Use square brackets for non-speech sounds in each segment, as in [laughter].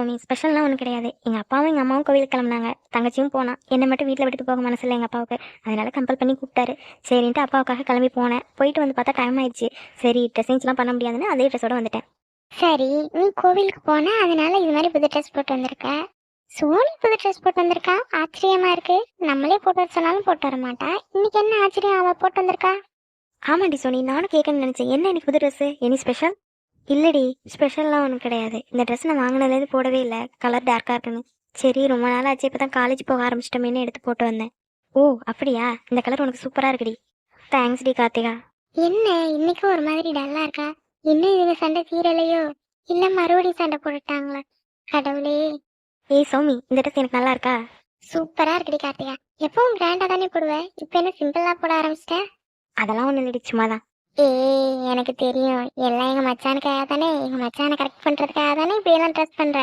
Sony. ஸ்பெஷல்லாம் ஒன்றும் கிடையாது. எங்கள் அப்பாவும் எங்கள் அம்மாவும் கோவிலுக்கு கிளம்புனாங்க. தங்கச்சியும் போனா. என்னை மட்டும் வீட்டில் விட்டுட்டு போக மனசு இல்லை எங்கள் அப்பாவுக்கு. அதனால கம்பல் பண்ணி கூப்பிட்டாரு. சரின்ட்டு அப்பாவுக்காக கிளம்பி போனேன். போயிட்டு வந்து பார்த்தா டைம் ஆயிடுச்சு. சரி ட்ரெஸ்ஸிங்ஸ்லாம் பண்ண முடியாதுன்னு அதே ட்ரெஸ்ஸோட வந்துட்டேன். சரி நீ கோவிலுக்கு போன அதனால இது மாதிரி புது ட்ரெஸ் போட்டு வந்திருக்க. சோனி புது ட்ரெஸ் போட்டு வந்திருக்கா? ஆச்சரியமா இருக்கு. நம்மளே போட்டு வர சொன்னாலும் போட்டு வர மாட்டா. இன்னைக்கு என்ன ஆச்சரியம்? அவ போட்டு வந்திருக்கா? ஆமாண்டி சோனி நானும் கேட்கணும்னு நினச்சேன். என்ன இன்னைக்கு புது ட்ரெஸ்ஸு எனி ஸ்பெஷல் இல்லடி ஸ்பெஷல்லாம் ஒன்றும் கிடையாது. இந்த ட்ரெஸ் நான் வாங்கினதுலேருந்து போடவே இல்லை. கலர் டார்க்காக இருக்குன்னு சரி ரொம்ப நாள் ஆச்சு இப்போ தான் காலேஜ் போக ஆரம்பிச்சிட்டோமேனு எடுத்து போட்டு வந்தேன். ஓ அப்படியா? இந்த கலர் உனக்கு சூப்பராக இருக்குடி. தேங்க்ஸ் டி கார்த்திகா. என்ன? இன்னைக்கு ஒரு மாதிரி டல்லா இருக்கா? இன்னும் இதுங்க சண்டை தீரலையோ இல்ல மறுபடியும் சண்டை போட்டுட்டாங்களா? கடவுளே. ஏய் சௌமி இந்த ட்ரெஸ் எனக்கு நல்லா இருக்கா? சூப்பரா இருக்குடி கார்த்திகா. எப்பவும் கிராண்டா தானே போடுவேன் இப்போ என்ன சிம்பிளா போட ஆரம்பிச்சிட்ட? அதெல்லாம் ஒன்றும் இல்லடி சும்மா தான் ஏய் எனக்கு தெரியும். எல்லாம் எங்க மச்சானுக்காக தானே? எங்க மச்சானை கரெக்ட் பண்றதுக்காக தானே இப்படி எல்லாம் ட்ரெஸ் பண்ற?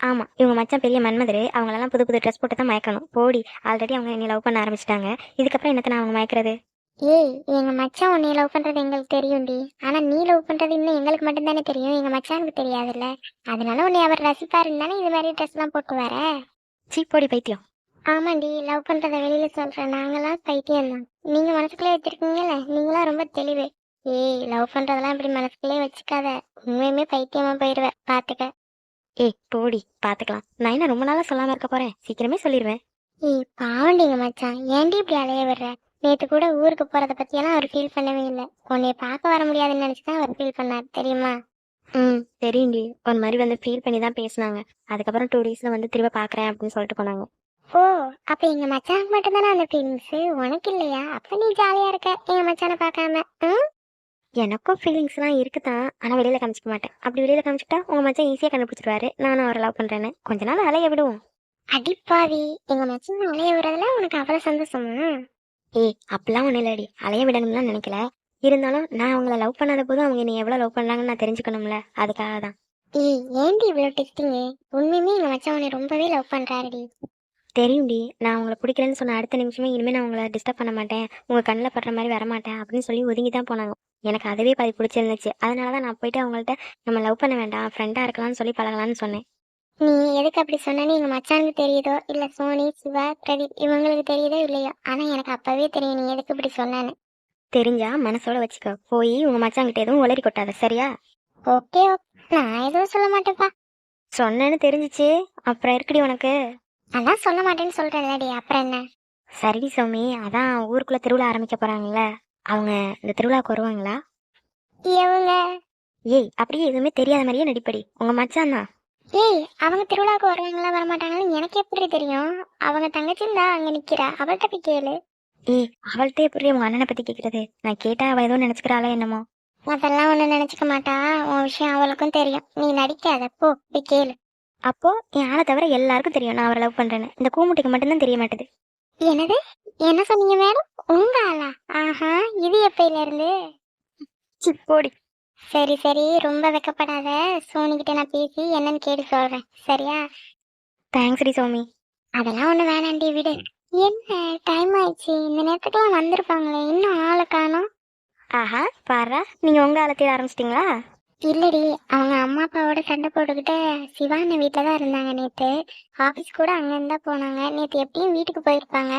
ஆமாம் இவங்க மச்சான் பெரிய மன்மதர். அவங்களெல்லாம் புது புது ட்ரெஸ் போட்டு தான் மயக்கணும். போடி. ஆல்ரெடி அவங்க என்னை லவ் பண்ண ஆரம்பிச்சிட்டாங்க. இதுக்கப்புறம் என்னத்தை நான் அவங்க மயக்கிறது? ஏய் எங்க மச்சான் உன்னை லவ் பண்றது எங்களுக்கு தெரியும்டி. ஆனா நீ லவ் பண்றது இன்னும் எங்களுக்கு மட்டும் தானே தெரியும். எங்க மச்சானுக்கு தெரியாதுல்ல. அதனால உன்னை அவர் ரசிப்பாருன்னு தானே இது மாதிரி ட்ரெஸ் எல்லாம் போட்டு வர? சீ போடி பைத்தியம். ஆமாண்டி லவ் பண்றத வெளியில சொல்றேன். நாங்களாம் பைத்தியம் தான் நீங்க மனசுக்குள்ளே வச்சிருக்கீங்கல்ல? நீங்களாம் ரொம்ப தெளிவு. ஏய் லவ் பண்றதெல்லாம் இப்படி மனசுக்குள்ளே வச்சுக்காத. உண்மையுமே பைத்தியமா போயிடுவ பாத்துக்க. ஏய் போடி பார்த்துக்கலாம் நான் என்ன ரொம்ப நாளாக சொல்லாமல் இருக்க போகிறேன் சீக்கிரமே சொல்லிடுவேன் ஏய் பாவண்டிங்க மச்சான். ஏன்டி இப்படி அலைய விடுற? நேத்து கூட ஊருக்கு போறத பத்தியெல்லாம் அவர் ஃபீல் பண்ணவே இல்லை. உன்னைய பார்க்க வர முடியாதுன்னு நினைச்சு தான் அவர் ஃபீல் பண்ணார் தெரியுமா? ம் தெரியும்டி. ஒரு மாதிரி வந்து ஃபீல் பண்ணி தான் பேசினாங்க. அதுக்கப்புறம் டூ டேஸில் வந்து திரும்ப பார்க்குறேன் அப்படின்னு சொல்லிட்டு போனாங்க. ஓ அப்ப எங்க மச்சானுக்கு மட்டும் தானே அந்த ஃபீலிங்ஸ் உனக்கு இல்லையா? அப்ப நீ ஜாலியா இருக்க. எங்க மச்சானை பார்க்காம. ம்? எனக்கும் ஃபீலிங்ஸ்லாம் இருக்குதான் ஆனால் வெளியில் காமிச்சிக்க மாட்டேன். அப்படி வெளியில் காமிச்சிட்டா உங்கள் மச்சான் ஈஸியாக கண்டுபிடிச்சிருவாரு. நானும் அவரை லவ் பண்ணுறேன்னு கொஞ்ச நாள் அலைய விடுவோம். அடிப்பாவி எங்க மச்சான் அலைய விடுறதுல உனக்கு அவ்வளவு சந்தோஷமா? ஏய் அப்படிலாம் ஒன்றும் இல்லடி. அலைய விடணும்லாம் நினைக்கல. இருந்தாலும் நான் அவங்கள லவ் பண்ணாத போதும் அவங்க என்னை எவ்வளோ லவ் பண்ணுறாங்கன்னு நான் தெரிஞ்சுக்கணும்ல. அதுக்காக தான் ஏய் ஏன்டி இவ்வளவு டெஸ்டிங் உண்மையுமே எங்க மச்சான் உன்னை ரொம்பவே லவ் பண்றாருடி. தெரியும்டி. நான் உங்களை பிடிக்கலன்னு சொன்ன அடுத்த நிமிஷமே இனிமேல் நான் உங்களை டிஸ்டர்ப் பண்ண மாட்டேன். உங்கள் கண்ணில் படுற மாதிரி வரமாட்டேன் அப்படின்னு சொல்லி ஒதுங்கி தான் போனாங்க. எனக்கு அதுவே பாதி பிடிச்சிருந்துச்சு. அதனால தான் நான் போயிட்டு அவங்கள்ட்ட நம்ம லவ் பண்ண வேண்டாம் ஃப்ரெண்டாக இருக்கலாம்னு சொல்லி பழகலாம்னு சொன்னேன். நீ எதுக்கு அப்படி சொன்னேன்னு எங்க மச்சானுக்கு தெரியுதோ? இல்ல சோனி சிவா பிரதீப் இவங்களுக்கு தெரியுதோ இல்லையோ? ஆனா எனக்கு அப்பவே தெரியும் நீ எதுக்கு இப்படி சொன்னேன்னு. தெரிஞ்சா மனசோட வச்சுக்கோ. போய் உங்கள் மச்சாங்கிட்ட எதுவும் உளறி கொட்டாத சரியா? ஓகே ஓகே நான் எதுவும் சொல்ல மாட்டேன்ப்பா. சொன்னேன்னு தெரிஞ்சிச்சு. அப்புறம் இருக்குடி உனக்கு? அதான் சொல்ல மாட்டேன்னு சொல்றேன்லடி அப்புறம் என்ன? சரிடி சௌமி அதான் ஊருக்குள்ளே திருவிழா ஆரம்பிக்க போகிறாங்கல்ல அவங்க இந்த திருவிழாவுக்கு வருவாங்களா? இவங்க ஏய் அப்படியே எதுவுமே தெரியாத மாதிரியே நடிப்படி உங்கள் மச்சான் தான் ஏய் அவங்க திருவிழாவுக்கு வருவாங்களா வரமாட்டாங்கன்னு எனக்கு எப்படி தெரியும்? அவங்க தங்கச்சின்னு தான் அங்க நிக்கிறா அவள்கிட்ட போய் கேளு. ஏய் அவள்கிட்ட எப்படி உங்கள் அண்ணனை பற்றி கேட்குறது நான் கேட்டால் அவள் எதுவும் நினச்சிக்கிறாளோ என்னமோ? அதெல்லாம் ஒண்ணு நினைச்சுக்க மாட்டா உன் விஷயம் அவளுக்கும் தெரியும் நீ நடிக்காத போ போய் கேளு. அப்போ என் ஆளை தவிர எல்லாருக்கும் தெரியும் நான் அவரை லவ் பண்றேன்னு. இந்த கூமுட்டிக்கு மட்டும்தான் தெரிய மாட்டேது. என்னது? என்ன சொன்னீங்க மேடம் உங்க ஆளா? ஆஹா இது எப்பையில இருந்து? சிப்போடி சரி சரி ரொம்ப வெக்கப்படாத. சோனி கிட்ட நான் பேசி என்னன்னு கேட்டு சொல்றேன். சரியா? தேங்க்ஸ் டி சௌமி. அதெல்லாம் ஒண்ணு வேணாண்டி விடு. என்ன டைம் ஆயிடுச்சு. இந்த நேரத்துக்குலாம் வந்திருப்பாங்களே. இன்னும் ஆளை காணோம். ஆஹா பாரா நீங்க உங்க ஆளை தேட ஆரம்பிச்சிட்டீங்களா? இல்லடி அவங்க அம்மா அப்பாவோட சண்டை போட்டுக்கிட்டு சிவான வீட்டில் தான் இருந்தாங்க நேற்று ஆஃபீஸ் கூட அங்கே இருந்தா போனாங்க. நேற்று எப்படியும் வீட்டுக்கு போயிருப்பாங்க.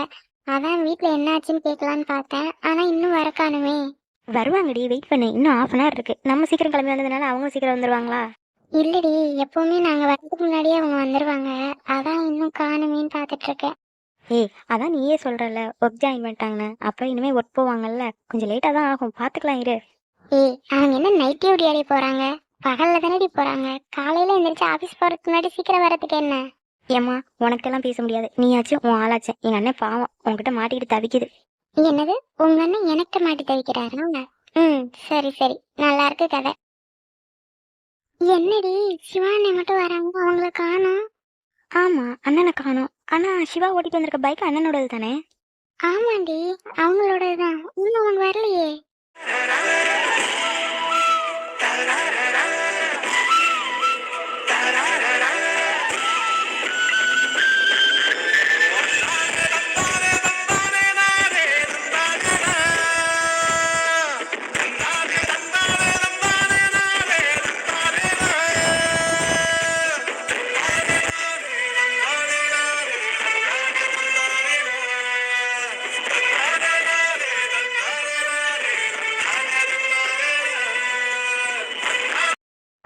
அதான் வீட்டில் என்ன ஆச்சுன்னு கேட்கலான்னு பார்த்தேன். ஆனால் இன்னும் வர காணுமே வருவாங்கடி வெயிட் பண்ணு. இன்னும் ஆஃப் அன் ஹவர் இருக்கு. நம்ம சீக்கிரம் கிளம்பி வந்ததுனால அவங்க சீக்கிரம் வந்துருவாங்களா? இல்லடி எப்பவுமே நாங்கள் வரதுக்கு முன்னாடியே அவங்க வந்துடுவாங்க அதான் இன்னும் காணுமேன்னு பார்த்துட்டு இருக்கேன் ஏய் அதான் நீயே சொல்றல ஒர்க் ஜாயின் பண்ணிட்டாங்கன்னு. அப்புறம் இனிமே ஒர்க் போவாங்கல்ல. கொஞ்சம் லேட்டாக தான் ஆகும். பார்த்துக்கலாம் இரு. ஏய் அவங்க என்ன நைட் டியூட்டி அடைய போகிறாங்க பகலில் தானடி போகிறாங்க காலையில் எந்திரிச்சு ஆஃபீஸ் போகிறதுக்கு முன்னாடி சீக்கிரம் வரதுக்கு என்ன? ஏம்மா உனக்கிட்டலாம் பேச முடியாது. நீயாச்சும் உன் ஆளாச்சும் எங்க அண்ணன் பாவம் உன்கிட்ட மாட்டிக்கிட்டு தவிக்குது. என்னது? உங்க அண்ணன் எனக்கு மாட்டி தவிக்கிறாரா ம் சரி சரி. நல்லா இருக்கு கதை. என்னடி? சிவானி மட்டும் வராங்க அவங்கள காணோம். ஆமா அண்ணனை காணோம். ஆனா சிவா ஓட்டிட்டு வந்திருக்க பைக் அண்ணனோடது தானே? ஆமாண்டி அவங்களோடதான் இன்னும் அவங்க வரலையே. Da da da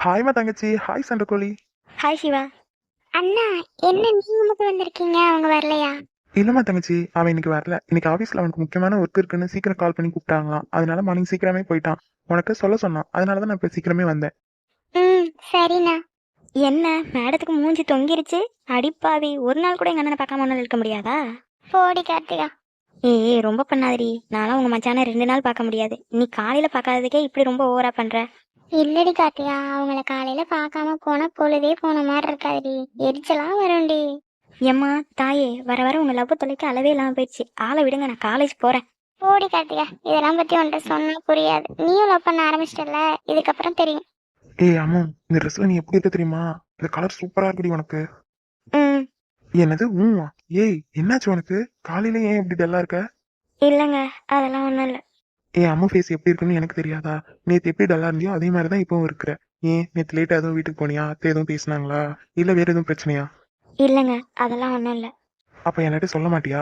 ஹாய்மா தங்கச்சி. ஹாய் சண்டக்கோழி. ஹாய் சிவா. அண்ணா என்ன நீங்க மட்டும் வந்திருக்கீங்க? அவங்க வரலையா? இல்லம்மா தங்கச்சி. அவன் இன்னைக்கு வரல. இன்னைக்கு ஆஃபீஸ்ல அவனுக்கு முக்கியமான ஒர்க் இருக்குன்னு சீக்கிரம் கால் பண்ணி கூப்பிட்டாங்களாம். அதனால மார்னிங் சீக்கிரமே போயிட்டான். உனக்கு சொல்ல சொன்னான். அதனால தான் நான் இப்போ சீக்கிரமே வந்தேன். ம் சரிண்ணா. என்ன மேடத்துக்கு மூஞ்சி தொங்கிருச்சு? அடிப்பாவி ஒரு நாள் கூட எங்க அண்ணனை பார்க்காம இருக்க முடியாதா? போடி கார்த்திகா. ஏய் ஏய், ரொம்ப பண்ணாதடி. நான்லாம் உங்க மச்சானை ரெண்டு நாள் பார்க்க முடியாது. நீ காலையில பார்க்காததுக்கே இப்படி ரொம்ப ஓவரா பண்ற. இல்லடி கார்த்திகா அவங்கள காலையில பார்க்காம போனா பொழுதே போன மாதிரி இருக்காதுடி. எரிச்சலா வரும்டி. ஏம்மா தாயே வர வர உங்க லவ் தொலைக்க அளவே இல்லாம போயிடுச்சு. ஆளை விடுங்க நான் காலேஜ் போறேன். போடி கார்த்திகா இதெல்லாம் பத்தி உன்கிட்ட சொன்னா புரியாது. நீயும் லவ் பண்ண ஆரம்பிச்சிட்டல இதுக்கப்புறம் தெரியும். ஏய் அம்மு இந்த ட்ரெஸ்ல நீ எப்படி இருக்க தெரியுமா? இந்த கலர் சூப்பரா இருக்குடி உனக்கு. ம். என்னது ஊமா ஏய் என்னாச்சு உனக்கு? காலையில ஏன் இப்படி டல்லா இருக்க? இல்லைங்க அதெல்லாம் ஒன்றும் இல்லை. ஏன் அம்மு ஃபேஸ் எப்படி இருக்குன்னு எனக்கு தெரியாதா? நேத்து எப்படி டல்லா இருந்தியோ அதே மாதிரி தான் இப்பவும் இருக்கிற ஏன் நேத்து லேட்டா எதுவும் வீட்டுக்கு போனியா? அத்தை எதுவும் பேசினாங்களா? இல்ல வேற எதுவும் பிரச்சனையா? இல்லைங்க அதெல்லாம் ஒன்றும் இல்லை. அப்ப என்கிட்ட சொல்ல மாட்டியா?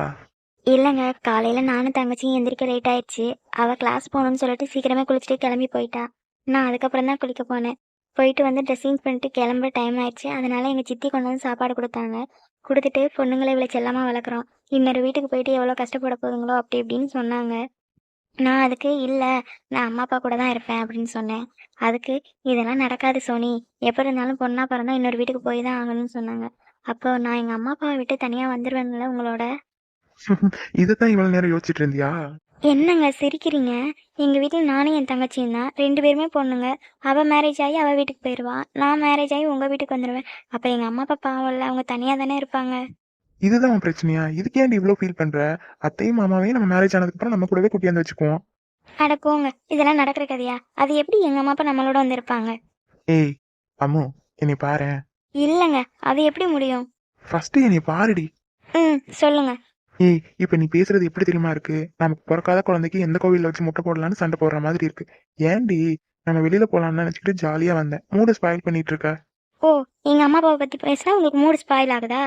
இல்லைங்க காலையில நானும் தங்கச்சியும் எந்திரிக்க லேட் ஆயிடுச்சு. அவ கிளாஸ் போகணும்னு சொல்லிட்டு சீக்கிரமே குளிச்சுட்டு கிளம்பி போயிட்டா. நான் அதுக்கப்புறம் தான் குளிக்க போனேன். போயிட்டு வந்து ட்ரெஸ்ஸிங் பண்ணிட்டு கிளம்புற டைம் ஆயிடுச்சு. அதனால எங்க சித்தி கொண்டு வந்து சாப்பாடு கொடுத்தாங்க. கொடுத்துட்டு பொண்ணுங்களை இவ்வளோ செல்லமா வளர்க்குறோம். இன்னொரு வீட்டுக்கு போயிட்டு எவ்வளோ கஷ்டப்பட போதுங்களோ அப்படி இப்படின்னு சொன்னாங்க. நான் அதுக்கு இல்லை நான் அம்மா அப்பா கூட தான் இருப்பேன் அப்படின்னு சொன்னேன். அதுக்கு இதெல்லாம் நடக்காது சோனி. எப்போ இருந்தாலும் பொண்ணா பிறந்தா இன்னொரு வீட்டுக்கு போய் தான் ஆகணும்னு சொன்னாங்க. அப்போ நான் எங்கள் அம்மா அப்பாவை விட்டு தனியாக வந்துடுவேன்ல உங்களோட? [laughs] இதைத்தான் இவ்வளவு நேரம் யோசிச்சுட்டு இருந்தியா? என்னங்க சிரிக்கிறீங்க? எங்கள் வீட்டில் நானும் என் தங்கச்சியும் தான். ரெண்டு பேருமே பொண்ணுங்க. அவள் மேரேஜ் ஆகி அவள் வீட்டுக்கு போயிடுவா நான் மேரேஜ் ஆகி உங்கள் வீட்டுக்கு வந்துடுவேன் அப்போ எங்கள் அம்மா அப்பா பாவம்ல அவங்க தனியாக தானே இருப்பாங்க. இதுதான் உன் பிரச்சனையா? இதுக்கு ஏன் இவ்வளவு ஃபீல் பண்ற? அத்தையும் மாமாவையும் நம்ம மேரேஜ் ஆனதுக்கு அப்புறம் நம்ம கூடவே கூட்டியாந்து வச்சுக்குவோம். அட போங்க இதெல்லாம் நடக்கிற கதையா? அது எப்படி எங்கள் அம்மா அப்பா நம்மளோட வந்திருப்பாங்க? ஏய் அம்மு என்னை பாரு. இல்லைங்க அது எப்படி முடியும்? ஃபர்ஸ்ட் என்னை பாருடி. ம் சொல்லுங்க. ஏய் இப்ப நீ பேசுறது எப்படி தெரியுமா இருக்கு? நமக்கு பிறக்காத குழந்தைக்கு எந்த கோவில்ல வச்சு முட்டை போடலாம்னு சண்டை போடுற மாதிரி இருக்கு. ஏன்டி நம்ம வெளியில போலாம்னு நினைச்சுக்கிட்டு ஜாலியா வந்தேன். மூடு ஸ்பாயில் பண்ணிட்டு இருக்க? ஓ எங்கள் அம்மா அப்பாவை பற்றி பேசினா உங்களுக்கு மூடு ஸ்பாயில் ஆகுதா?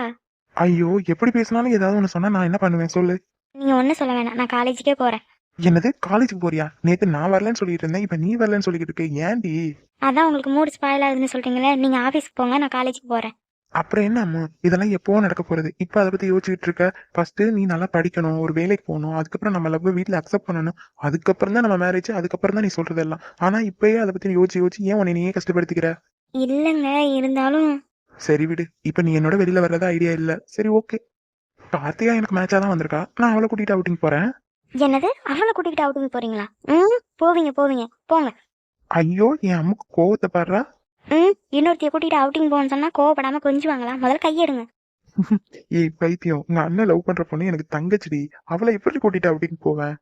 ஐயோ எப்படி பேசினாலும் ஏதாவது ஒண்ணு சொன்னா நான் என்ன பண்ணுவேன்? சொல்லு. நீங்கள் ஒன்றும் சொல்ல வேணாம். நான் காலேஜுக்கே போகிறேன் என்னது? காலேஜுக்கு போறியா? நேத்து நான் வரலன்னு சொல்லிட்டு இருந்தேன். இப்ப நீ வரலன்னு சொல்லிட்டு இருக்க. ஏன்டி? அதான் உங்களுக்கு மூடு ஸ்பாயில் ஆகுதுன்னு சொல்கிறீங்களே நீங்கள் ஆஃபீஸ்க்கு போங்க. நான் காலேஜுக்கு போகிறேன் அப்புறம் என்ன அம்மு? இதெல்லாம் எப்போ நடக்க போறது? இப்ப அதை பத்தி யோசிச்சுட்டு இருக்க. ஃபர்ஸ்ட் நீ நல்லா படிக்கணும். ஒரு வேலைக்கு போகணும். அதுக்கப்புறம் நம்ம லவ் வீட்ல அக்செப்ட் பண்ணணும். அதுக்கப்புறம் தான் நம்ம மேரேஜ் அதுக்கப்புறம் தான் நீ சொல்றதெல்லாம். ஆனா இப்பயே அதை பத்தி யோசிச்சு யோசிச்சு ஏன் உன்னை நீயே கஷ்டப்படுத்திக்கிற? இல்லைங்க. இருந்தாலும் சரி விடு. இப்ப நீ என்னோட வெளியில வர்றதா ஐடியா இல்ல. சரி ஓகே கார்த்திகா எனக்கு மேட்சா தான் வந்திருக்கா. நான் அவளை கூட்டிட்டு அவுட்டிங் போறேன். என்னது? அவளை கூட்டிகிட்டு அவுட்டிங் போறீங்களா? ம் போவீங்க போவீங்க. போங்க. ஐயோ என் அம்முக்கு கோவத்தை பாடுறா. ம் இன்னொருத்தைய கூட்டிகிட்டு அவுட்டிங் போகணும்னு சொன்னா கோவப்படாம கொஞ்சுவாங்களா? முதல்ல கையெடுங்க. [laughs] ஏய் பைத்தியம். உங்க அண்ணன் லவ் பண்ற பொண்ணு எனக்கு தங்கச்சிடி. அவளை எப்படி கூட்டிட்டு அவுட்டிங் போவேன்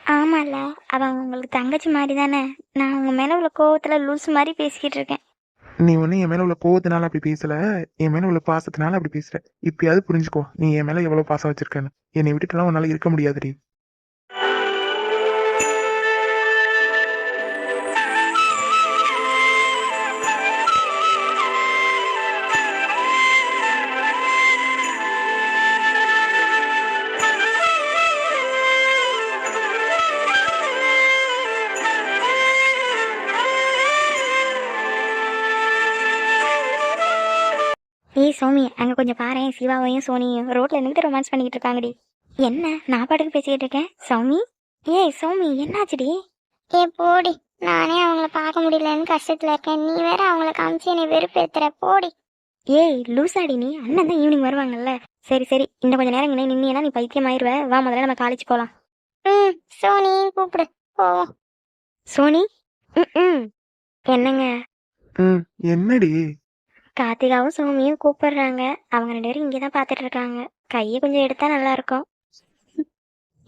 ஆமால அவ உங்களுக்கு தங்கச்சி மாதிரி தானே நான் உங்க மேல உள்ள கோவத்துல லூஸ் மாதிரி பேசிக்கிட்டு இருக்கேன். நீ ஒண்ணு என் மேல உள்ள கோவத்தினால அப்படி பேசல என் மேல உள்ள பாசத்தினால அப்படி பேசுற. இப்பயாவது புரிஞ்சுக்கோ நீ என் மேல எவ்வளவு பாசம் வச்சிருக்கேன்னு. என்னை விட்டுட்டுலாம் உன்னால இருக்க முடியாதுடி. கொஞ்சம் பாரேன் சிவாவையும் சோனியும் ரோட்ல நின்றுட்டு ரொமான்ஸ் பண்ணிக்கிட்டு இருக்காங்கடி. என்ன? நான் பாட்டுக்கு பேசிக்கிட்டு இருக்கேன்? சௌமி? ஏய் சௌமி என்னாச்சுடி? ஏ போடி. நானே அவங்கள பார்க்க முடியலன்னு கஷ்டத்துல இருக்கேன். நீ வேற அவங்கள காமிச்சு என்னை வெறுப்பேத்துற. போடி. ஏய் லூசாடி நீ. அண்ணன் தான் ஈவினிங் வருவாங்கல்ல. சரி சரி. இன்னும் கொஞ்சம் நேரம் இங்கே நின்னா நீ பைத்தியம் ஆயிருவ. வா முதல்ல நம்ம காலேஜ் போகலாம் ம் சோனி கூப்பிடு. போவோம். சோனி? ம் ம் என்னங்க? ம் என்னடி? கார்த்திகாவும் சோமியும் கூப்பிடுறாங்க. அவங்க ரெண்டு பேரும் இங்கே தான் பார்த்துட்டு இருக்காங்க கையை கொஞ்சம் எடுத்தா நல்லா இருக்கும்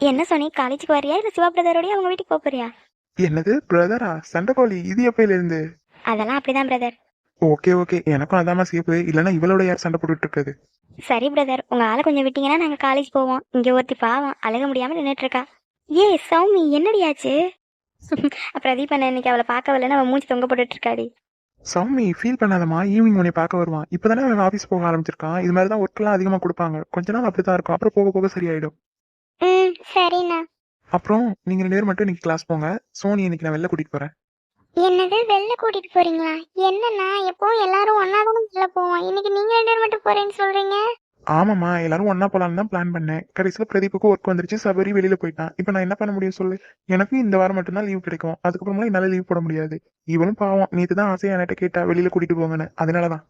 என்ன சோனி காலேஜுக்கு வரியா? இல்லை சிவா பிரதரோடய அவங்க வீட்டுக்கு போறியா என்னது பிரதரா சண்டைக்கோழி இது எப்பயில இருந்து? அதெல்லாம் அப்படிதான் பிரதர் ஓகே ஓகே எனக்கும் அதாம்மா சேப்பு இல்லைன்னா இவளோட யார் சண்டை போட்டுட்டு இருக்குது சரி பிரதர் உங்க ஆளை கொஞ்சம் விட்டீங்கன்னா நாங்க காலேஜ் போவோம். இங்க ஒருத்தி பாவம் அழக முடியாம நின்னுட்டு இருக்கா ஏ சௌமி என்னடியாச்சு [laughs] பிரதீப் அண்ணன் இன்னைக்கு அவளை பார்க்க வரலன்னு அவன் மூஞ்சி தொங்க போட்டுட்டு இருக்காடி சௌமி ஃபீல் பண்ணாதம்மா. ஈவினிங் உன்னை பார்க்க வருவான். இப்போதானே அவன் ஆஃபீஸ் போக ஆரம்பிச்சிருக்கான். இது மாதிரி தான் ஒர்க்கெல்லாம் அதிகமாக கொடுப்பாங்க. கொஞ்ச நாள் அப்படிதான் இருக்கும். அப்புறம் போக போக சரியாயிடும். ம் சரிண்ணா. அப்புறம் நீங்க ரெண்டு பேரும் மட்டும் இன்னைக்கு கிளாஸ் போங்க. சோனி இன்னைக்கு நான் வெளில கூட்டிட்டு போறேன். என்னது? வெளில கூட்டிட்டு போறீங்களா? என்னண்ணா? எப்பவும் எல்லாரும் ஒன்னா தானே வெளில போவோம். இன்னைக்கு நீங்க ரெண்டு மட்டும் போறேன்னு சொல்றீங்க? ஆமாம்மா எல்லாரும் ஒண்ணா போலான்னு தான் பிளான் பண்ணேன். கடைசியில் பிரதீப்புக்கு ஒர்க் வந்துருச்சு சபரி வெளியில போயிட்டான். இப்போ நான் என்ன பண்ண முடியும் சொல்லு? எனக்கும் இந்த வாரம் மட்டும்தான் லீவ் கிடைக்கும். அதுக்கப்புறமா என்னால் லீவ் போட முடியாது. இவனும் பாவம். நேத்து தான் ஆசையாக என்கிட்ட கேட்டா வெளியில கூட்டிட்டு போங்கன்னு. அதனாலதான்.